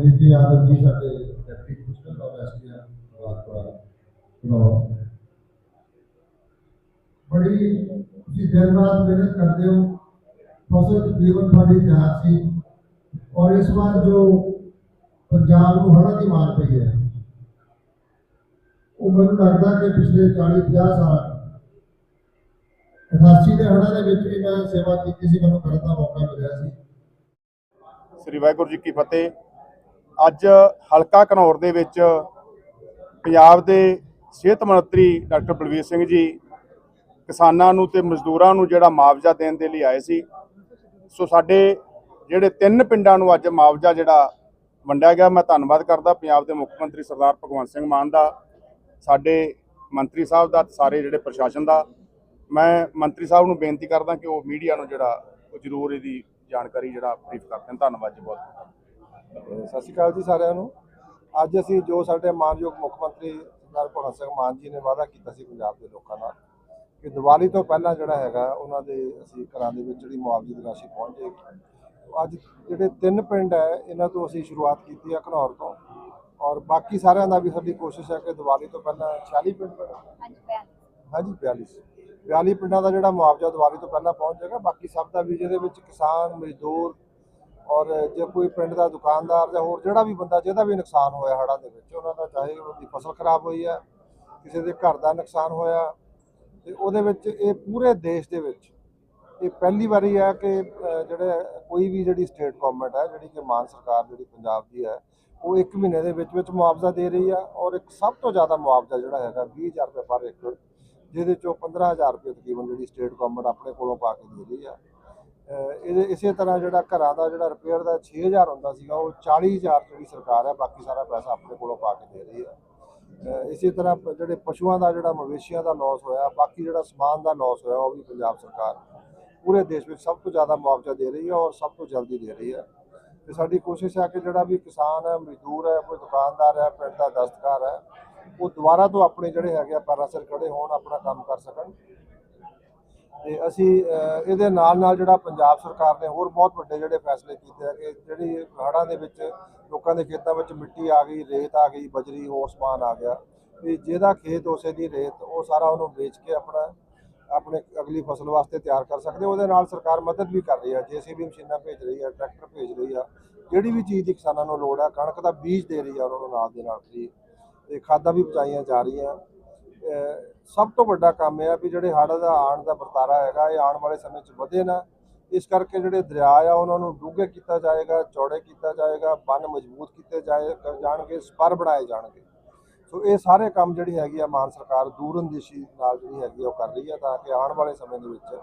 ਪ੍ਰੀਤੀ ਯਾਦਵ ਜੀ ਸਾਡੇ deputy commissioner of ਐਸਟੀਆ ਰਾਜਪੁਰਾ ਨੂੰ ਬੜੀ ਤੁਸੀਂ ਦਿਨ ਰਾਤ ਮਿਹਨਤ ਕਰਦੇ ਹੋ। ਫਸਲ ਤਕਰੀਬਨ ਤੁਹਾਡੀ ਤਿਆਰ ਸੀ। ਔਰ ਇਸ ਵਾਰ ਜੋ ਪੰਜਾਬ ਨੂੰ ਹੜ੍ਹਾਂ ਦੀ ਮਾਰ ਪਈ ਹੈ, ਉਹ ਮੈਨੂੰ ਲੱਗਦਾ ਕਿ ਪਿਛਲੇ 40 50 ਸਾਲ 88 ਦੇ ਹੜ੍ਹਾਂ ਦੇ ਵਿੱਚ ਵੀ ਮੈਂ ਸੇਵਾ ਕੀਤੀ ਸੀ, ਮੈਨੂੰ ਕਰਨ ਦਾ ਮੌਕਾ ਮਿਲਿਆ ਸੀ। ਸ੍ਰੀ ਵਾਹਿਗੁਰੂ ਜੀ ਕੀ ਫਤਿਹ। ਅੱਜ ਹਲਕਾ ਘਨੌਰ ਦੇ ਵਿੱਚ ਪੰਜਾਬ ਦੇ ਸਿਹਤ ਮੰਤਰੀ ਡਾਕਟਰ ਬਲਵੀਰ ਸਿੰਘ ਜੀ ਕਿਸਾਨਾਂ ਨੂੰ ਤੇ ਮਜ਼ਦੂਰਾਂ ਨੂੰ ਜਿਹੜਾ ਮੁਆਵਜ਼ਾ ਦੇਣ ਦੇ ਲਈ ਆਏ ਸੀ। ਸੋ ਸਾਡੇ ਜਿਹੜੇ ਤਿੰਨ ਪਿੰਡਾਂ ਨੂੰ ਅੱਜ ਮੁਆਵਜ਼ਾ ਜਿਹੜਾ ਵੰਡਿਆ ਗਿਆ, ਮੈਂ ਧੰਨਵਾਦ ਕਰਦਾ ਪੰਜਾਬ ਦੇ ਮੁੱਖ ਮੰਤਰੀ ਸਰਦਾਰ ਭਗਵੰਤ ਸਿੰਘ ਮਾਨ ਦਾ, ਸਾਡੇ ਮੰਤਰੀ ਸਾਹਿਬ ਦਾ ਸਾਰੇ ਜਿਹੜੇ ਪ੍ਰਸ਼ਾਸਨ ਦਾ। ਮੈਂ ਮੰਤਰੀ ਸਾਹਿਬ ਨੂੰ ਬੇਨਤੀ ਕਰਦਾ ਕਿ ਉਹ ਮੀਡੀਆ ਨੂੰ ਜਿਹੜਾ ਉਹ ਜ਼ਰੂਰ ਇਹਦੀ ਜਾਣਕਾਰੀ ਜਿਹੜਾ ਬਰੀਫ ਕਰਦੇ ਨੇ। ਧੰਨਵਾਦ ਜੀ ਬਹੁਤ। ਅਹ ਸਤਿ ਸ਼੍ਰੀ ਅਕਾਲ ਜੀ ਸਾਰਿਆਂ ਨੂੰ। ਅੱਜ ਅਸੀਂ ਜੋ ਸਾਡੇ ਮਾਨਯੋਗ ਮੁੱਖ ਮੰਤਰੀ ਸਰਦਾਰ ਭਗਵੰਤ ਸਿੰਘ ਮਾਨ ਜੀ ਨੇ ਵਾਅਦਾ ਕੀਤਾ ਸੀ ਪੰਜਾਬ ਦੇ ਲੋਕਾਂ ਨਾਲ ਕਿ ਦੀਵਾਲੀ ਤੋਂ ਪਹਿਲਾਂ ਜਿਹੜਾ ਹੈਗਾ ਉਹਨਾਂ ਦੇ ਅਸੀਂ ਘਰਾਂ ਦੇ ਵਿੱਚ ਜਿਹੜੀ ਮੁਆਵਜ਼ੇ ਦੀ ਰਾਸ਼ੀ ਪਹੁੰਚ ਜਾਏਗੀ। ਅੱਜ ਜਿਹੜੇ ਤਿੰਨ ਪਿੰਡ ਹੈ ਇਹਨਾਂ ਤੋਂ ਅਸੀਂ ਸ਼ੁਰੂਆਤ ਕੀਤੀ ਹੈ ਘਨੌਰ ਤੋਂ। ਔਰ ਬਾਕੀ ਸਾਰਿਆਂ ਦਾ ਵੀ ਸਾਡੀ ਕੋਸ਼ਿਸ਼ ਹੈ ਕਿ ਦੀਵਾਲੀ ਤੋਂ ਪਹਿਲਾਂ 46 ਪਿੰਡ ਪਿੰਡ ਹਾਂਜੀ 42 42 ਪਿੰਡਾਂ ਦਾ ਜਿਹੜਾ ਮੁਆਵਜ਼ਾ ਦੀਵਾਲੀ ਤੋਂ ਪਹਿਲਾਂ ਪਹੁੰਚ ਜਾਏਗਾ ਬਾਕੀ ਸਭ ਦਾ ਵੀ ਜਿਹਦੇ ਵਿੱਚ ਕਿਸਾਨ ਮਜ਼ਦੂਰ ਔਰ ਜੇ ਕੋਈ ਪਿੰਡ ਦਾ ਦੁਕਾਨਦਾਰ ਜਾਂ ਹੋਰ ਜਿਹੜਾ ਵੀ ਬੰਦਾ, ਜਿਹਦਾ ਵੀ ਨੁਕਸਾਨ ਹੋਇਆ ਹੜ੍ਹਾਂ ਦੇ ਵਿੱਚ, ਉਹਨਾਂ ਦਾ ਚਾਹੇ ਉਹਦੀ ਫਸਲ ਖਰਾਬ ਹੋਈ ਹੈ, ਕਿਸੇ ਦੇ ਘਰ ਦਾ ਨੁਕਸਾਨ ਹੋਇਆ, ਤੇ ਉਹਦੇ ਵਿੱਚ ਇਹ ਪੂਰੇ ਦੇਸ਼ ਦੇ ਵਿੱਚ ਇਹ ਪਹਿਲੀ ਵਾਰੀ ਹੈ ਕਿ ਜਿਹੜੇ ਕੋਈ ਵੀ ਜਿਹੜੀ ਸਟੇਟ ਗਵਰਨਮੈਂਟ ਹੈ, ਜਿਹੜੀ ਕਿ ਮਾਨ ਸਰਕਾਰ ਜਿਹੜੀ ਪੰਜਾਬ ਦੀ ਹੈ, ਉਹ 1 ਮਹੀਨੇ ਦੇ ਵਿੱਚ ਵਿੱਚ ਮੁਆਵਜ਼ਾ ਦੇ ਰਹੀ ਆ ਔਰ ਇੱਕ ਸਭ ਤੋਂ ਜ਼ਿਆਦਾ ਮੁਆਵਜ਼ਾ ਜਿਹੜਾ ਹੈਗਾ 20000 ਰੁਪਏ ਪਰ ਏਕੜ, ਜਿਹਦੇ ਚੋਂ 15000 ਰੁਪਏ ਤਕਰੀਬਨ ਜਿਹੜੀ ਸਟੇਟ ਗਵਰਨਮੈਂਟ ਆਪਣੇ ਕੋਲੋਂ ਪਾ ਕੇ ਦੇ ਰਹੀ ਆ ਇਹਦੇ ਇਸੇ ਤਰ੍ਹਾਂ ਜਿਹੜਾ ਘਰਾਂ ਦਾ ਜਿਹੜਾ ਰਿਪੇਅਰ ਦਾ 6000 ਹੁੰਦਾ ਸੀਗਾ, ਉਹ 40000 ਜਿਹੜੀ ਸਰਕਾਰ ਹੈ, ਬਾਕੀ ਸਾਰਾ ਪੈਸਾ ਆਪਣੇ ਕੋਲੋਂ ਪਾ ਕੇ ਦੇ ਰਹੀ ਹੈ। ਇਸੇ ਤਰ੍ਹਾਂ ਪ- ਜਿਹੜੇ ਪਸ਼ੂਆਂ ਦਾ ਜਿਹੜਾ ਮਵੇਸ਼ੀਆਂ ਦਾ ਲਾਸ ਹੋਇਆ, ਬਾਕੀ ਜਿਹੜਾ ਸਮਾਨ ਦਾ ਲਾਸ ਹੋਇਆ, ਉਹ ਵੀ ਪੰਜਾਬ ਸਰਕਾਰ ਪੂਰੇ ਦੇਸ਼ ਵਿੱਚ ਸਭ ਤੋਂ ਜ਼ਿਆਦਾ ਮੁਆਵਜ਼ਾ ਦੇ ਰਹੀ ਹੈ ਔਰ ਸਭ ਤੋਂ ਜਲਦੀ ਦੇ ਰਹੀ ਹੈ। ਤੇ ਸਾਡੀ ਕੋਸ਼ਿਸ਼ ਹੈ ਕਿ ਜਿਹੜਾ ਵੀ ਕਿਸਾਨ ਹੈ, ਮਜ਼ਦੂਰ ਹੈ, ਕੋਈ ਦੁਕਾਨਦਾਰ ਹੈ, ਪਿੰਡ ਦਾ ਦਸਤਕਾਰ ਹੈ, ਉਹ ਦੁਬਾਰਾ ਤੋਂ ਆਪਣੇ ਜਿਹੜੇ ਹੈਗੇ ਆ ਪੈਰਾਂ ਸਿਰ ਖੜੇ ਹੋਣ, ਆਪਣਾ ਕੰਮ ਕਰ ਸਕਣ। ਤੇ ਅਸੀਂ ਇਹਦੇ ਨਾਲ ਨਾਲ ਜਿਹੜਾ ਪੰਜਾਬ ਸਰਕਾਰ ਨੇ ਹੋਰ ਬਹੁਤ ਵੱਡੇ ਜਿਹੜੇ ਫੈਸਲੇ ਕੀਤੇ ਆ ਕਿ ਜਿਹੜੀ ਹੜ੍ਹਾਂ ਦੇ ਵਿੱਚ ਲੋਕਾਂ ਦੇ ਖੇਤਾਂ ਵਿੱਚ ਮਿੱਟੀ ਆ ਗਈ, ਰੇਤ ਆ ਗਈ, ਬਜਰੀ, ਹੋਰ ਸਮਾਨ ਆ ਗਿਆ। ਵੀ ਜਿਹਦਾ ਖੇਤ ਉਸੇ ਦੀ ਰੇਤ, ਉਹ ਸਾਰਾ ਉਹਨੂੰ ਵੇਚ ਕੇ ਆਪਣਾ, ਆਪਣੇ ਅਗਲੀ ਫਸਲ ਵਾਸਤੇ ਤਿਆਰ ਕਰ ਸਕਦੇ ਉਹਦੇ ਨਾਲ ਸਰਕਾਰ ਮਦਦ ਵੀ ਕਰ ਰਹੀ ਹੈ ਜੀਸੀਬੀ ਮਸ਼ੀਨਾਂ ਭੇਜ ਰਹੀ ਹੈ ਟਰੈਕਟਰ ਭੇਜ ਰਹੀ ਆ। ਜਿਹੜੀ ਵੀ ਚੀਜ਼ ਦੀ ਕਿਸਾਨਾਂ ਨੂੰ ਲੋੜ ਹੈ ਕਣਕ ਦਾ ਬੀਜ ਦੇ ਰਹੀ ਹੈ ਉਹਨਾਂ ਨੂੰ ਨਾਲ ਦੇ ਨਾਲ ਫ੍ਰੀ ਤੇ ਖਾਦਾਂ ਵੀ ਪਹੁੰਚਾਈਆਂ ਜਾ ਰਹੀਆਂ। ਸਭ ਤੋਂ ਵੱਡਾ ਕੰਮ ਇਹ ਆ ਵੀ ਜਿਹੜੇ ਹੜ੍ਹ ਦਾ ਆਉਣ ਦਾ ਵਰਤਾਰਾ ਹੈਗਾ, ਇਹ ਆਉਣ ਵਾਲੇ ਸਮੇਂ 'ਚ ਵਧੇ ਨਾ। ਇਸ ਕਰਕੇ ਜਿਹੜੇ ਦਰਿਆ ਆ, ਉਹਨਾਂ ਨੂੰ ਡੂੰਘੇ ਕੀਤਾ ਜਾਏਗਾ, ਚੌੜੇ ਕੀਤਾ ਜਾਏਗਾ, ਬੰਨ ਮਜ਼ਬੂਤ ਕੀਤੇ ਜਾਏ ਜਾਣਗੇ, ਸਪਰ ਬਣਾਏ ਜਾਣਗੇ। ਸੋ ਇਹ ਸਾਰੇ ਕੰਮ ਜਿਹੜੀ ਹੈਗੀ ਆ ਮਾਨ ਸਰਕਾਰ ਦੂਰਅੰਦੇਸ਼ੀ ਨਾਲ ਜਿਹੜੀ ਹੈਗੀ ਆ ਉਹ ਕਰ ਰਹੀ ਹੈ ਤਾਂ ਕਿ ਆਉਣ ਵਾਲੇ ਸਮੇਂ ਦੇ ਵਿੱਚ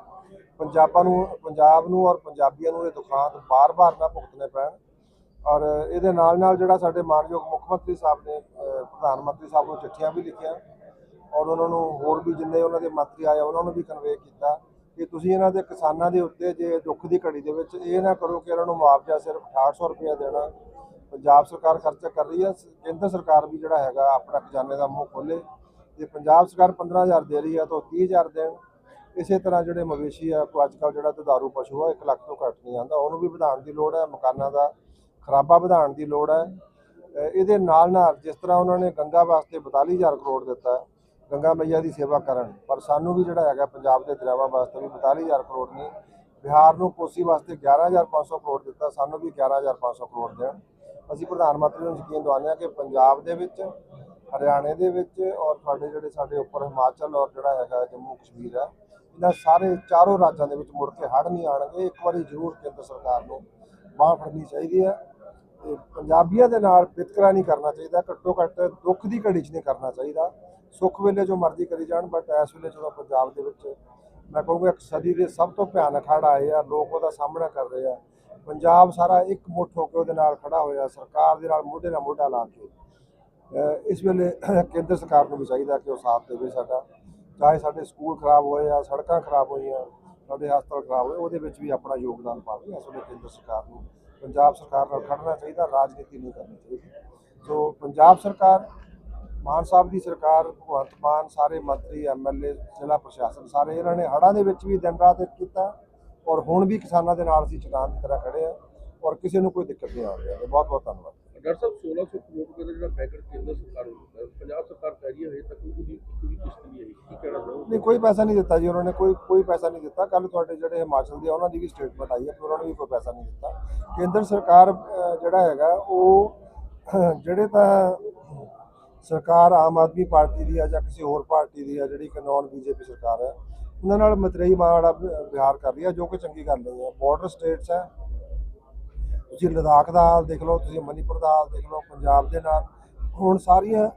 ਪੰਜਾਬਾਂ ਨੂੰ, ਪੰਜਾਬ ਨੂੰ ਔਰ ਪੰਜਾਬੀਆਂ ਨੂੰ ਇਹ ਦੁਖਾਂਤ ਬਾਰ-ਬਾਰ ਨਾ ਭੁਗਤਣੇ ਪੈਣ। ਔਰ ਇਹਦੇ ਨਾਲ ਨਾਲ ਜਿਹੜਾ ਸਾਡੇ ਮਾਨਯੋਗ ਮੁੱਖ ਮੰਤਰੀ ਸਾਹਿਬ ਨੇ ਪ੍ਰਧਾਨ ਮੰਤਰੀ ਸਾਹਿਬ ਨੂੰ ਚਿੱਠੀਆਂ ਵੀ ਲਿਖੀਆਂ। ਔਰ ਉਹਨਾਂ ਨੂੰ ਹੋਰ ਵੀ ਜਿੰਨੇ ਉਹਨਾਂ ਦੇ ਮੰਤਰੀ ਆਏ ਉਹਨਾਂ ਨੂੰ ਵੀ ਕਨਵੇ ਕੀਤਾ ਕਿ ਤੁਸੀਂ ਇਹਨਾਂ ਦੇ ਕਿਸਾਨਾਂ ਦੇ ਉੱਤੇ ਜੇ ਦੁੱਖ ਦੀ ਘੜੀ ਦੇ ਵਿੱਚ ਇਹ ਨਾ ਕਰੋ ਕਿ ਇਹਨਾਂ ਨੂੰ ਮੁਆਵਜ਼ਾ ਸਿਰਫ 6800 ਰੁਪਏ ਦੇਣਾ। ਪੰਜਾਬ ਸਰਕਾਰ ਖਰਚਾ ਕਰ ਰਹੀ ਹੈ ਕੇਂਦਰ ਸਰਕਾਰ ਵੀ ਜਿਹੜਾ ਹੈਗਾ ਆਪਣਾ ਖਜ਼ਾਨੇ ਦਾ ਮੂੰਹ ਖੋਲੇ ਜੇ ਪੰਜਾਬ ਸਰਕਾਰ 15000 ਦੇ ਰਹੀ ਹੈ ਤਾਂ ਉਹ 30000 ਦੇਣ। ਇਸੇ ਤਰ੍ਹਾਂ ਜਿਹੜੇ ਮਵੇਸ਼ੀ ਆ ਕੋ ਅੱਜਕੱਲ ਜਿਹੜਾ ਦੁਧਾਰੂ ਪਸ਼ੂ ਆ 1 ਲੱਖ ਤੋਂ ਘੱਟ ਨਹੀਂ ਆਉਂਦਾ। ਉਹਨੂੰ ਵੀ ਵਧਾਉਣ ਦੀ ਲੋੜ ਹੈ ਮਕਾਨਾਂ ਦਾ ਖਰਾਬਾ ਵਧਾਉਣ ਦੀ ਲੋੜ ਹੈ ਇਹਦੇ ਨਾਲ ਨਾਲ ਜਿਸ ਤਰ੍ਹਾਂ ਉਹਨਾਂ ਨੇ ਗੰਗਾ ਵਾਸਤੇ 42000 ਕਰੋੜ ਦਿੱਤਾ ਗੰਗਾ ਮਈਆ ਦੀ ਸੇਵਾ ਕਰਨ। ਪਰ ਸਾਨੂੰ ਵੀ ਜਿਹੜਾ ਹੈਗਾ ਪੰਜਾਬ ਦੇ ਦਰਿਆਵਾਂ ਵਾਸਤੇ ਵੀ 42000 ਕਰੋੜ ਨਹੀਂ, ਬਿਹਾਰ ਨੂੰ ਕੋਸੀ ਵਾਸਤੇ 11500 ਕਰੋੜ ਦਿੱਤਾ, ਸਾਨੂੰ ਵੀ 11500 ਕਰੋੜ ਦੇਣ। ਅਸੀਂ ਪ੍ਰਧਾਨ ਮੰਤਰੀ ਨੂੰ ਯਕੀਨ ਦਿਵਾਉਂਦੇ ਹਾਂ ਕਿ ਪੰਜਾਬ ਦੇ ਵਿੱਚ, ਹਰਿਆਣੇ ਦੇ ਵਿੱਚ ਔਰ ਤੁਹਾਡੇ ਜਿਹੜੇ ਸਾਡੇ ਉੱਪਰ ਹਿਮਾਚਲ ਔਰ ਜਿਹੜਾ ਹੈਗਾ ਜੰਮੂ ਕਸ਼ਮੀਰ ਹੈ, ਇਹਨਾਂ ਸਾਰੇ ਚਾਰੋਂ ਰਾਜਾਂ ਦੇ ਵਿੱਚ ਮੁੜ ਕੇ ਹੜ੍ਹ ਨਹੀਂ ਆਣਗੇ ਇੱਕ ਵਾਰੀ ਜ਼ਰੂਰ ਕੇਂਦਰ ਸਰਕਾਰ ਨੂੰ ਬਾਂਹ ਫੜਨੀ ਚਾਹੀਦੀ ਹੈ। ਤੇ ਪੰਜਾਬੀਆਂ ਦੇ ਨਾਲ ਵਿਤਕਰਾ ਨਹੀਂ ਕਰਨਾ ਚਾਹੀਦਾ, ਘੱਟੋ ਘੱਟ ਦੁੱਖ ਦੀ ਘੜੀ 'ਚ ਨਹੀਂ ਕਰਨਾ ਚਾਹੀਦਾ। ਸੁੱਖ ਵੇਲੇ ਜੋ ਮਰਜ਼ੀ ਕਰੀ ਜਾਣ ਬਟ ਇਸ ਵੇਲੇ ਜਦੋਂ ਪੰਜਾਬ ਦੇ ਵਿੱਚ ਮੈਂ ਕਹੂੰਗਾ ਇੱਕ ਸਦੀ ਦੇ ਸਭ ਤੋਂ ਭਿਆਨਕ ਹੜ੍ਹ ਆਏ ਆ, ਲੋਕ ਉਹਦਾ ਸਾਹਮਣਾ ਕਰ ਰਹੇ ਆ। ਪੰਜਾਬ ਸਾਰਾ ਇੱਕ ਮੁੱਠ ਹੋ ਕੇ ਉਹਦੇ ਨਾਲ ਖੜਾ ਹੋਇਆ, ਸਰਕਾਰ ਦੇ ਨਾਲ ਮੋਢੇ ਨਾਲ ਮੋਢਾ ਲਾ ਕੇ। ਇਸ ਵੇਲੇ ਕੇਂਦਰ ਸਰਕਾਰ ਨੂੰ ਵੀ ਚਾਹੀਦਾ ਕਿ ਉਹ ਸਾਥ ਦੇਵੇ ਸਾਡਾ। ਚਾਹੇ ਸਾਡੇ ਸਕੂਲ ਖਰਾਬ ਹੋਏ ਆ, ਸੜਕਾਂ ਖਰਾਬ ਹੋਈਆਂ, ਸਾਡੇ ਹਸਪਤਾਲ ਖਰਾਬ ਹੋਏ, ਉਹਦੇ ਵਿੱਚ ਵੀ ਆਪਣਾ ਯੋਗਦਾਨ ਪਾਵੇ ਇਸ ਵੇਲੇ ਕੇਂਦਰ ਸਰਕਾਰ ਨੂੰ ਪੰਜਾਬ ਸਰਕਾਰ ਨਾਲ ਖੜਨਾ ਚਾਹੀਦਾ, ਰਾਜਨੀਤੀ ਨਹੀਂ ਕਰਨੀ ਚਾਹੀਦੀ। ਸੋ ਪੰਜਾਬ ਸਰਕਾਰ ਮਾਨ ਸਾਹਿਬ ਦੀ ਸਰਕਾਰ ਭਗਵੰਤ ਮਾਨ ਸਾਰੇ ਮੰਤਰੀ ਐਮਐਲਏ ਜ਼ਿਲ੍ਹਾ ਪ੍ਰਸ਼ਾਸਨ ਸਾਰੇ ਇਹਨਾਂ ਨੇ ਹੜ੍ਹਾਂ ਦੇ ਵਿੱਚ ਵੀ ਦਿਨ ਰਾਤ ਇੱਕ ਕੀਤਾ ਔਰ ਹੁਣ ਵੀ ਕਿਸਾਨਾਂ ਦੇ ਨਾਲ ਅਸੀਂ ਚਟਾਨ ਦੀ ਤਰ੍ਹਾਂ ਖੜੇ ਆ ਔਰ ਕਿਸੇ ਨੂੰ ਕੋਈ ਦਿੱਕਤ ਨਹੀਂ ਆ ਰਹੀ ਹੈ। ਬਹੁਤ ਬਹੁਤ ਧੰਨਵਾਦ। ਡਾਕਟਰ ਸਾਹਿਬ 1600 ਕਰੋੜ ਦਾ ਜਿਹੜਾ ਪੈਕੇਜ ਕੇਂਦਰ ਸਰਕਾਰ ਨੂੰ ਪੰਜਾਬ ਸਰਕਾਰ ਕਹਿ ਰਹੀ ਹੈ ਹਜੇ ਤੱਕ ਉਹਦੀ ਵੀ ਕਿਸ਼ਤ ਨਹੀਂ ਆਈ। ਕੀ ਕਹਿਣਾ ਚਾਹੋਗੇ? ਨਹੀਂ ਕੋਈ ਪੈਸਾ ਨਹੀਂ ਦਿੱਤਾ ਜੀ ਉਹਨਾਂ ਨੇ ਕੋਈ ਕੋਈ ਪੈਸਾ ਨਹੀਂ ਦਿੱਤਾ। ਕੱਲ ਤੁਹਾਡੇ ਜਿਹੜੇ ਹਿਮਾਚਲ ਦੇ ਉਹਨਾਂ ਦੀ ਵੀ ਸਟੇਟਮੈਂਟ ਆਈ ਹੈ ਕਿ ਉਹਨਾਂ ਨੇ ਵੀ ਕੋਈ ਪੈਸਾ ਨਹੀਂ ਦਿੱਤਾ। ਕੇਂਦਰ ਸਰਕਾਰ ਜਿਹੜਾ ਹੈਗਾ ਉਹ ਜਿਹੜੇ ਤਾਂ ਸਰਕਾਰ ਆਮ ਆਦਮੀ ਪਾਰਟੀ ਦੀ ਆ ਜਾਂ ਕਿਸੇ ਹੋਰ ਪਾਰਟੀ ਦੀ ਆ, ਜਿਹੜੀ ਕਿ ਨਾਨ ਬੀਜੇਪੀ ਸਰਕਾਰ ਹੈ, ਉਹਨਾਂ ਨਾਲ ਮਤਰੇਈ ਮਾੜਾ ਵਿਹਾਰ ਕਰ ਰਹੀ ਹੈ, ਜੋ ਕਿ ਚੰਗੀ ਗੱਲ ਨਹੀਂ ਹੈ। ਬਾਰਡਰ ਸਟੇਟਸ ਹੈ। ਤੁਸੀਂ ਲਦਾਖ ਦਾ ਹਾਲ ਦੇਖ ਲਓ, ਤੁਸੀਂ ਮਨੀਪੁਰ ਦਾ ਹਾਲ ਦੇਖ ਲਓ, ਪੰਜਾਬ ਦੇ ਨਾਲ। ਹੁਣ ਸਾਰੀਆਂ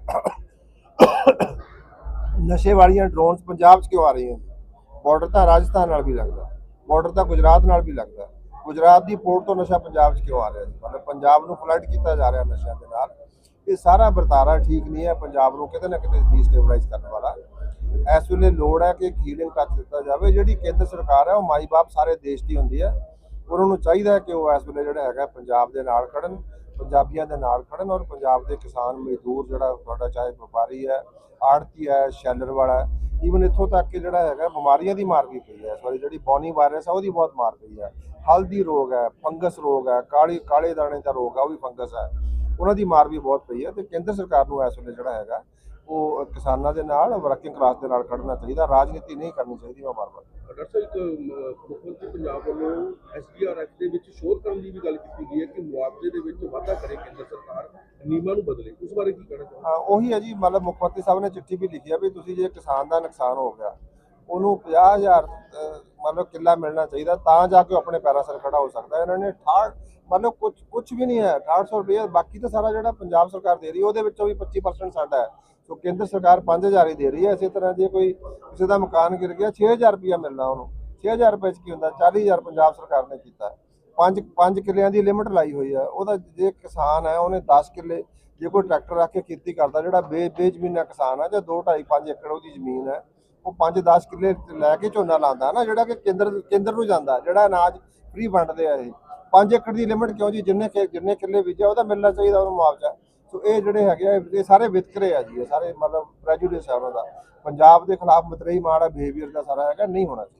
ਨਸ਼ੇ ਵਾਲੀਆਂ ਡਰੋਨਸ ਪੰਜਾਬ 'ਚ ਕਿਉਂ ਆ ਰਹੀਆਂ? ਬਾਰਡਰ ਤਾਂ ਰਾਜਸਥਾਨ ਨਾਲ ਵੀ ਲੱਗਦਾ। ਬਾਰਡਰ ਤਾਂ ਗੁਜਰਾਤ ਨਾਲ ਵੀ ਲੱਗਦਾ। ਗੁਜਰਾਤ ਦੀ ਪੋਰਟ ਤੋਂ ਨਸ਼ਾ ਪੰਜਾਬ 'ਚ ਕਿਉਂ ਆ ਰਿਹਾ ਜੀ? ਮਤਲਬ ਪੰਜਾਬ ਨੂੰ ਫਲੱਡ ਕੀਤਾ ਜਾ ਰਿਹਾ ਨਸ਼ਿਆਂ ਦੇ ਨਾਲ। ਇਹ ਸਾਰਾ ਵਰਤਾਰਾ ਠੀਕ ਨਹੀਂ ਹੈ, ਪੰਜਾਬ ਨੂੰ ਕਿਤੇ ਨਾ ਕਿਤੇ ਡੀਸਟੇਬਲਾਈਜ਼ ਕਰਨ ਵਾਲਾ। ਇਸ ਵੇਲੇ ਲੋੜ ਹੈ ਕਿ ਇੱਕ ਹੀਲਿੰਗ ਟੱਚ ਦਿੱਤਾ ਜਾਵੇ। ਜਿਹੜੀ ਕੇਂਦਰ ਸਰਕਾਰ ਹੈ, ਉਹ ਮਾਈ ਬਾਪ ਸਾਰੇ ਦੇਸ਼ ਦੀ ਹੁੰਦੀ ਹੈ। ਉਹਨਾਂ ਨੂੰ ਚਾਹੀਦਾ ਹੈ ਕਿ ਉਹ ਇਸ ਵੇਲੇ ਜਿਹੜਾ ਹੈਗਾ, ਪੰਜਾਬ ਦੇ ਨਾਲ ਖੜਨ, ਪੰਜਾਬੀਆਂ ਦੇ ਨਾਲ ਖੜਨ ਔਰ ਪੰਜਾਬ ਦੇ ਕਿਸਾਨ ਮਜ਼ਦੂਰ ਜਿਹੜਾ ਤੁਹਾਡਾ ਚਾਹੇ ਵਪਾਰੀ ਹੈ ਆੜਤੀ ਹੈ, ਸ਼ੈਲਰ ਵਾਲਾ ਈਵਨ ਇੱਥੋਂ ਤੱਕ ਕਿ ਜਿਹੜਾ ਹੈਗਾ, ਬਿਮਾਰੀਆਂ ਦੀ ਮਾਰ ਵੀ ਪਈ ਹੈ। ਇਸ ਵਾਰੀ ਜਿਹੜੀ ਬੌਨੀ ਵਾਇਰਸ ਹੈ, ਉਹਦੀ ਬਹੁਤ ਮਾਰ ਪਈ ਹੈ। ਹਲਦੀ ਰੋਗ ਹੈ, ਫੰਗਸ ਰੋਗ ਹੈ, ਕਾਲੀ, ਕਾਲੇ ਦਾਣੇ ਦਾ ਰੋਗ ਹੈ, ਉਹ ਵੀ ਫੰਗਸ ਹੈ। ਉਹਨਾਂ ਦੀ ਮਾਰ ਵੀ ਬਹੁਤ ਪਈ ਹੈ ਤੇ ਕੇਂਦਰ ਸਰਕਾਰ ਨੂੰ ਇਸ ਵੇਲੇ ਜਿਹੜਾ ਹੈਗਾ ਉਹ ਕਿਸਾਨਾਂ ਦੇ ਨਾਲ ਵਰਕਿੰਗ ਕਲਾਸ ਦੇ ਨਾਲ ਖੜਨਾ ਚਾਹੀਦਾ ਰਾਜਨੀਤੀ ਨਹੀਂ ਕਰਨੀ ਚਾਹੀਦੀ ਮੈਂ ਬਾਰ-ਬਾਰ। ਡਾਕਟਰ ਸਾਹਿਬ ਮੁੱਖ ਮੰਤਰੀ ਪੰਜਾਬ ਵੱਲੋਂ ਐਸਡੀਆਰਐਫ ਦੇ ਵਿੱਚ ਸ਼ੋਧ ਕਰਨ ਦੀ ਵੀ ਗੱਲ ਕੀਤੀ ਗਈ ਹੈ ਕਿ ਮੁਆਵਜ਼ੇ ਦੇ ਵਿੱਚ ਵਾਧਾ ਕਰੇ ਕੇਂਦਰ ਸਰਕਾਰ ਨਿਯਮਾਂ ਨੂੰ ਬਦਲੇ ਉਸ ਬਾਰੇ ਕੀ ਕਹਿਣਾ ਚਾਹੋਗੇ? ਹਾਂ, ਉਹੀ ਹੈ ਜੀ ਮਤਲਬ ਮੁੱਖ ਮੰਤਰੀ ਸਾਹਿਬ ਨੇ ਚਿੱਠੀ ਵੀ ਲਿਖੀ ਆ ਵੀ ਤੁਸੀਂ ਜੇ ਕਿਸਾਨ ਦਾ ਨੁਕਸਾਨ ਹੋ ਗਿਆ ਉਹਨੂੰ 50000 ਅਹ, ਮਤਲਬ ਕਿੱਲਾ ਮਿਲਣਾ ਚਾਹੀਦਾ, ਤਾਂ ਜਾ ਕੇ ਉਹ ਆਪਣੇ ਪੈਰਾਂ ਸਿਰ ਖੜਾ ਹੋ ਸਕਦਾ ਇਹਨਾਂ ਨੇ 68 ਮਤਲਬ ਕੁਝ ਕੁਝ ਵੀ ਨਹੀਂ ਹੈ 6800 ਰੁਪਏ ਬਾਕੀ ਤਾਂ ਸਾਰਾ ਜਿਹੜਾ ਪੰਜਾਬ ਸਰਕਾਰ ਦੇ ਰਹੀ ਹੈ, ਉਹਦੇ ਵਿੱਚੋਂ ਵੀ 25% ਸਾਡਾ ਹੈ। ਸੋ ਕੇਂਦਰ ਸਰਕਾਰ 5000 ਹੀ ਦੇ ਰਹੀ ਹੈ। ਇਸੇ ਤਰ੍ਹਾਂ ਜੇ ਕੋਈ ਕਿਸੇ ਦਾ ਮਕਾਨ ਗਿਰ ਗਿਆ 6000 ਰੁਪਇਆ ਮਿਲਣਾ ਉਹਨੂੰ। 6000 ਰੁਪਏ ਚ ਕੀ ਹੁੰਦਾ? 40000 ਪੰਜਾਬ ਸਰਕਾਰ ਨੇ ਕੀਤਾ। ਪੰਜ ਪੰਜ ਕਿੱਲਿਆਂ ਦੀ ਲਿਮਟ ਲਾਈ ਹੋਈ ਹੈ। ਉਹਦਾ ਜੇ ਕਿਸਾਨ ਹੈ, ਉਹਨੇ 10 ਕਿੱਲੇ ਜੇ ਕੋਈ ਟਰੈਕਟਰ ਰੱਖ ਕੇ ਖੇਤੀ ਕਰਦਾ, ਜਿਹੜਾ ਬੇ ਬੇਜ਼ਮੀਨਾ ਕਿਸਾਨ ਹੈ, ਜਾਂ 2 2.5 5 ਏਕੜ ਉਹਦੀ ਜ਼ਮੀਨ ਹੈ ਉਹ 5-10 ਕਿੱਲੇ ਲੈ ਕੇ ਝੋਨਾ ਲਾਉਂਦਾ ਨਾ, ਜਿਹੜਾ ਕਿ ਕੇਂਦਰ ਕੇਂਦਰ ਨੂੰ ਜਾਂਦਾ ਜਿਹੜਾ ਅਨਾਜ ਫ੍ਰੀ ਵੰਡਦੇ ਆ ਇਹ। 5 ਏਕੜ ਦੀ ਲਿਮਟ ਕਿਉਂ ਜੀ? ਜਿੰਨੇ ਜਿੰਨੇ ਕਿੱਲੇ ਬੀਜਿਆ, ਉਹਦਾ ਮਿਲਣਾ ਚਾਹੀਦਾ, ਉਹਨੂੰ ਮੁਆਵਜ਼ਾ। ਸੋ ਇਹ ਜਿਹੜੇ ਹੈਗੇ ਆ, ਇਹ ਸਾਰੇ ਵਿਤਕਰੇ ਆ ਜੀ, ਇਹ ਸਾਰੇ ਮਤਲਬ ਪ੍ਰੈਜੂਡਿਸ ਹੈ ਉਹਨਾਂ ਦਾ। ਪੰਜਾਬ ਦੇ ਖਿਲਾਫ ਮਤਰੇਈ ਮਾੜਾ ਬਿਹੇਵੀਅਰ ਦਾ ਸਾਰਾ ਹੈਗਾ, ਨਹੀਂ ਹੋਣਾ ਚਾਹੀਦਾ।